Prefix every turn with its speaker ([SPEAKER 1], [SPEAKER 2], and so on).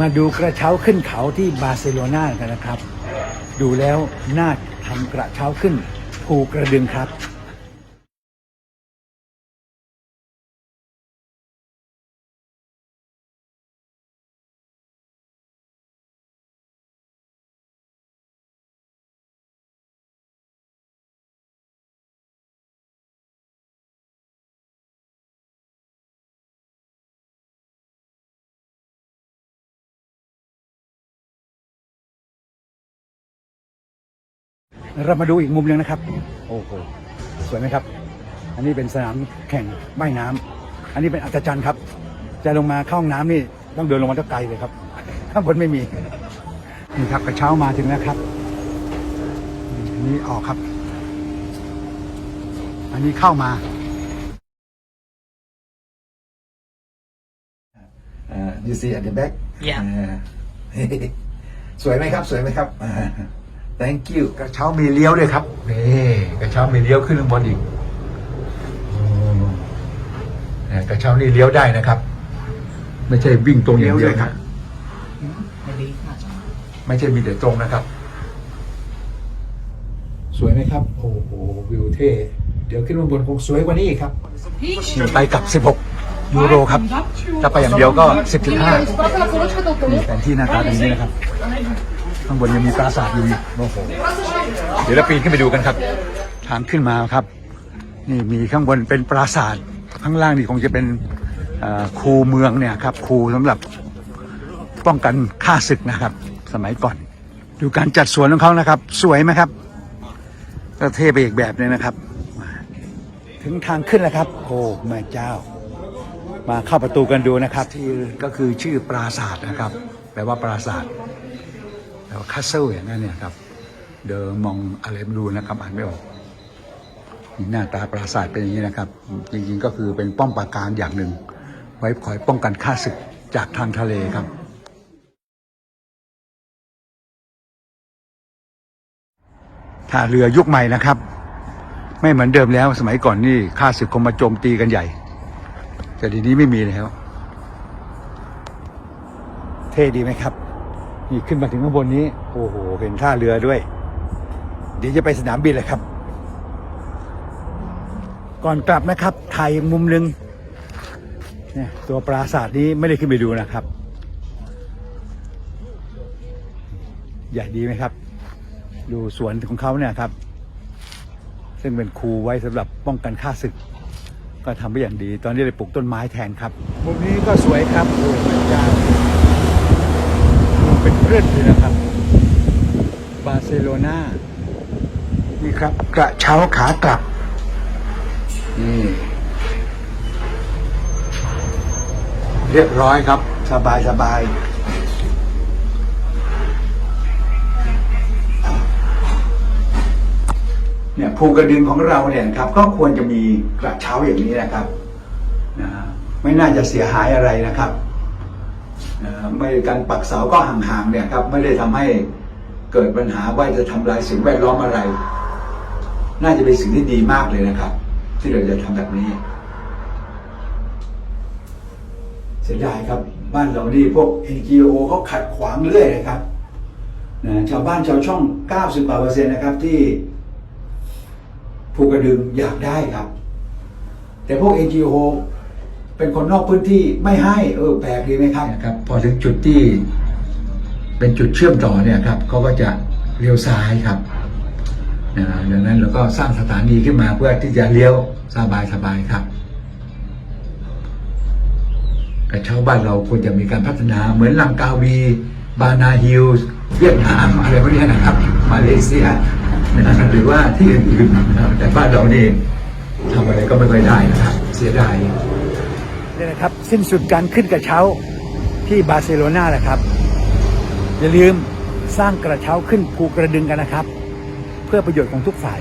[SPEAKER 1] มาดูกระเช้าขึ้นเขาที่บาร์เซโลนากันนะครับ ดูแล้วน่าทำกระเช้าขึ้นภูกระดึงครับ เรามาดูอีกมุมหนึงนะครับ โอ้โหสวยไหมครับ อันนี้เป็นสนามแข่งว่ายน้ำอันนี้เป็นอัศจรรย์ครับ จะลงมาเข้าห้องน้ำนี่ต้องเดินลงมาตั้งไกลเลยครับ ข้างบนไม่มี นี่ครับกระเช้ามาถึงแล้วครับอันนี้ออกครับ อันนี้เข้ามา
[SPEAKER 2] Uh, you see at the back?
[SPEAKER 3] Yeah.
[SPEAKER 2] Uh, สวยไหมครับ สวยไหมครับอ่า thank you
[SPEAKER 1] กระเช้ามีเลี้ยวด้วยครับนี่กระเช้ามีเลี้ยวขึ้นข้างบนอีกโอ้เนี่ยกระเช้านี่เลี้ยวได้นะครับ ไม่ใช่วิ่งตรงอย่างเดียวครับ
[SPEAKER 3] Maybe not so much.
[SPEAKER 1] ไม่ใช่มีแต่ตรงนะครับ สวยไหมครับ โอ้โหวิวเท่เดี๋ยวขึ้นมาบนคงสวยกว่านี้อีกครับนี่ไปกับ 16 ยูโรครับถ้าไปอย่างเดียวก็ 10.5นี่แผนที่หน้าตาเป็นอย่างนี้นะครับ ข้างบนยังมีปราสาทอยู่อีกโอ้โหเดี๋ยวเราปีนขึ้นไปดูกันครับ ทางขึ้นมาครับ นี่มีข้างบนเป็นปราสาทข้างล่างนี่คงจะเป็นคูเมืองเนี่ยครับคูสำหรับป้องกันฆ่าศึกนะครับ สมัยก่อน ดูการจัดสวนของเขานะครับ สวยไหมครับก็เท่ไปอีกแบบหนึงนะครับ ถึงทางขึ้นแล้วครับ โอ้แม่เจ้า มาเข้าประตูกันดูนะครับ ที่ก็คือชื่อปราสาทนะครับ แปลว่าปราสาท ว่าคาสเซิลอย่างนั้นเนี่ยครับ เดอมองอะไรไม่รู้นะครับอ่านไม่ออกหน้าตาปราสาทเป็นอย่างนี้นะครับ จริงๆก็คือเป็นป้อมปราการอย่างหนึ่ง ไว้คอยป้องกันฆ่าศึกจากทางทะเลครับท่าเรือยุคใหม่นะครับ ไม่เหมือนเดิมแล้วสมัยก่อนนี่ข้าศึกคงมาโจมตีกันใหญ่ แต่ทีนี้ไม่มีแล้ว เท่ดีไหมครับ นี่ขึ้นมาถึงข้างบนนี้ โอ้โหเห็นท่าเรือด้วย เดี๋ยวจะไปสนามบินเลยครับ ก่อนกลับนะครับถ่ายมุมหนึ่งเนี่ยตัวปราสาทนี้ไม่ได้ขึ้นไปดูนะครับ ใหญ่ดีไหมครับ ดูสวนของเขาเนี่ยครับ ซึ่งเป็นคูไว้สำหรับป้องกันฆ่าศึก ก็ทำไว้อย่างดี ตอนนี้เลยปลูกต้นไม้แทนครับมุมนี้ก็สวยครับโอ้พระเจ้าดู เป็นเพื่อนเลยนะครับ บาร์เซโลนานี่ครับ กระเช้าขากลับ นี่เรียบร้อยครับ สบายสบายเนี่ยภูกระดึงของเราเนี่ยครับ ก็ควรจะมีกระเช้าอย่างนี้นะครับนะไม่น่าจะเสียหายอะไรนะครับ ไม่การปักเสาก็ห่างๆเนี่ยครับไม่ได้ทำให้เกิดปัญหาว่าจะทำลายสิ่งแวดล้อมอะไร น่าจะเป็นสิ่งที่ดีมากเลยนะครับ ที่เราจะทำแบบนี้เสียดายครับ บ้านเรานี่พวก NGO เขาขัดขวางเรื่อยนะครับนะชาวบ้านชาวช่อง 90กว่าเปอร์เซ็นต์นะครับที่ภูกระดึงอยากได้ครับ แต่พวก NGO เป็นคนนอกพื้นที่ไม่ให้เออแปลกดีไหมครับครับพอถึงจุดที่เป็นจุดเชื่อมต่อเนี่ยครับเขาก็จะเลี้ยวซ้ายครับนะดังนั้นเราก็สร้างสถานีขึ้นมาเพื่อที่จะเลี้ยวสบายสบายๆครับกระเช้าบ้านเราควรจะมีการพัฒนาเหมือนลังกาวี บานาฮิลเวียดนามอะไรพวกนี้นะครับ มาเลเซียนะครับหรือว่าที่อื่นๆแต่บ้านเรานี่ทำอะไรก็ไม่ค่อยได้นะครับ เสียดาย นี่นะครับ สิ้นสุดการขึ้นกระเช้าที่บาร์เซโลนาแหละครับ อย่าลืมสร้างกระเช้าขึ้นภูกระดึงกันนะครับ เพื่อประโยชน์ของทุกฝ่าย